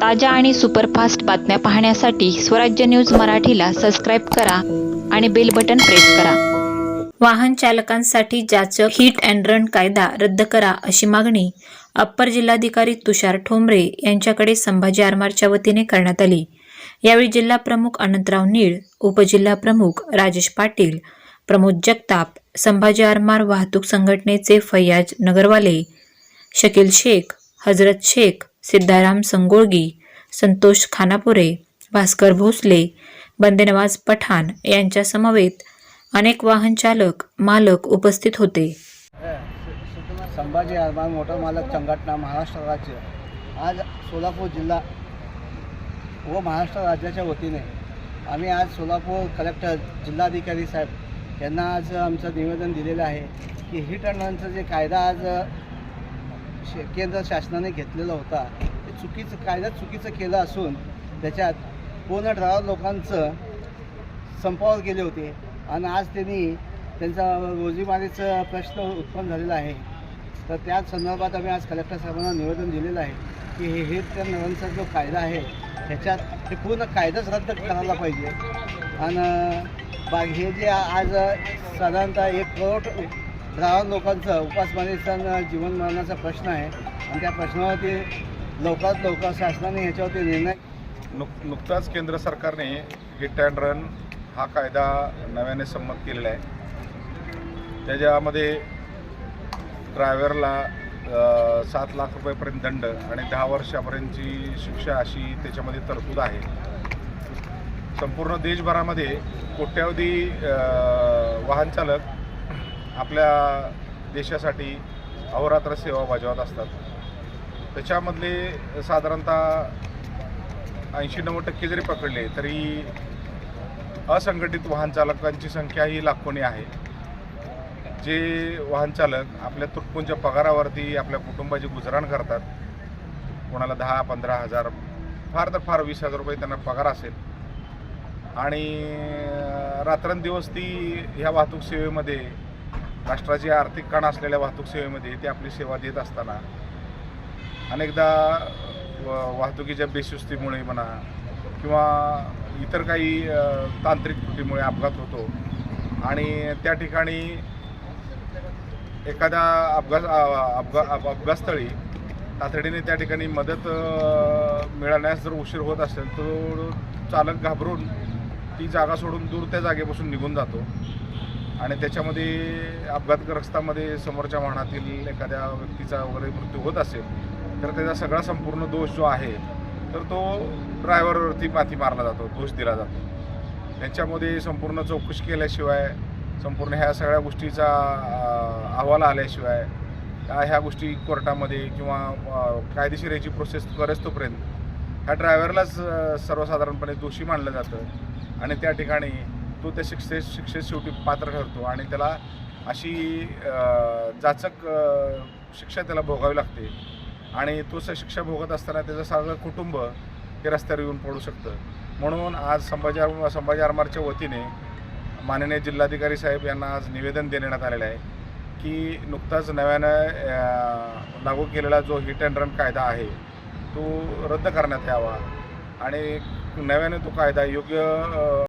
ताज्या आणि सुपरफास्ट बातम्या पाहण्यासाठी स्वराज्य न्यूज मराठीला सबस्क्राईब करा आणि बेल बटन प्रेस करा. वाहन चालकांसाठी जाचक हिट अँड रन कायदा रद्द करा अशी मागणी अप्पर जिल्हाधिकारी तुषार ठोंबरे यांच्याकडे संभाजी आरमारच्या वतीने करण्यात आली. यावेळी जिल्हा प्रमुख अनंतराव नीळ उपजिल्हा प्रमुख राजेश पाटील प्रमोद जगताप संभाजी आरमार वाहतूक संघटनेचे फैयाज नगरवाले शकील शेख हजरत शेख सिद्धाराम संगोळगी संतोष खानापुरे भास्कर भोसले बंदेनवाज पठाण यांच्या समवेत अनेक वाहन चालक मालक उपस्थित होते. संभाजी आरमान मोटर मालक संघटना महाराष्ट्र राज्य. आज सोलापूर जिल्हा व महाराष्ट्र राज्याच्या वतीने आम्ही आज सोलापूर कलेक्टर जिल्हाधिकारी साहेब यांना आज आमचं निवेदन दिलेलं आहे की हिट अँड रनचा जे कायदा आज केंद्र शासनाने घेतलेला होता. ते चुकीचं कायदा चुकीचं केलं असून त्याच्यात पूर्ण ड्रावर लोकांचं संपावर गेले होते. आणि आज त्यांनी त्यांचा रोजीमारीचा प्रश्न उत्पन्न झालेला आहे. तर त्याच संदर्भात आम्ही आज कलेक्टर साहेबांना निवेदन दिलेलं आहे की हे हे त्या नव्यांचा जो कायदा आहे ह्याच्यात हे पूर्ण कायदाच रद्द करायला पाहिजे. आणि बा हे जे आज साधारणतः एक करोड ड्रायव्हर लोकांचं उपासमारीचा जीवन मरणाचा प्रश्न आहे. आणि त्या प्रश्नावरती लवकरात लवकर शासनाने ह्याच्यावरती निर्णय नुक नुकताच केंद्र सरकारने हिट अँड रन हा कायदा नव्याने संमत केलेला आहे. त्याच्यामध्ये ड्रायव्हरला सात लाख रुपयेपर्यंत दंड आणि दहा वर्षापर्यंतची शिक्षा अशी त्याच्यामध्ये तरतूद आहे. संपूर्ण देशभरामध्ये कोट्यावधी वाहनचालक आपल्या देशासाठी अहोरात्र सेवा बजावत असतात. त्याच्यामधले साधारणतः ऐंशी नव्वद टक्के जरी पकडले तरी असंघटित वाहनचालकांची संख्या ही लाखोनी आहे. जे वाहनचालक आपल्या तुटपुंच्या पगारावरती आपल्या कुटुंबाची गुजराण करतात कोणाला दहा पंधरा हजार फार तर फार वीस हजार रुपये त्यांना पगार असेल. आणि रात्रंदिवस ती ह्या वाहतूक सेवेमध्ये राष्ट्राची आर्थिक कण असलेल्या वाहतूक सेवेमध्ये ते आपली सेवा देत असताना अनेकदा व- वाहतुकीच्या बेशिस्तीमुळे म्हणा किंवा इतर काही तांत्रिक त्रुटीमुळे अपघात होतो. आणि त्या ठिकाणी एखाद्या अपघात अपघा अपघातस्थळी तातडीने त्या ठिकाणी मदत मिळण्यास जर उशीर होत असेल तर चालक घाबरून ती जागा सोडून दूर त्या जागेपासून निघून जातो. आणि त्याच्यामध्ये अपघातग्रस्तामध्ये समोरच्या वाहनातील एखाद्या व्यक्तीचा वगैरे मृत्यू होत असेल तर त्याचा सगळा संपूर्ण दोष जो आहे तर तो ड्रायव्हरवरती माथी मारला जातो दोष दिला जातो. त्यांच्यामध्ये संपूर्ण चौकशी केल्याशिवाय संपूर्ण ह्या सगळ्या गोष्टीचा अहवाल आल्याशिवाय ह्या ह्या गोष्टी कोर्टामध्ये किंवा कायदेशीर याची प्रोसेस करेच तोपर्यंत ह्या ड्रायव्हरलाच सर्वसाधारणपणे दोषी मानलं जातं. आणि त्या ठिकाणी तो त्या शिक्षे शिक्षेत शेवटी पात्र ठरतो आणि त्याला अशी जाचक शिक्षा त्याला भोगावी लागते. आणि तो स शिक्षा भोगत असताना त्याचं सगळं कुटुंब हे रस्त्यावर येऊन पडू शकतं. म्हणून आज संभाजी संभाजी आरमारच्या वतीने माननीय जिल्हाधिकारी साहेब यांना आज निवेदन देण्यात आलेलं आहे की नुकताच नव्यानं लागू केलेला जो हिट अँड रन कायदा आहे तो रद्द करण्यात यावा. आणि नव्याने तो कायदा योग्य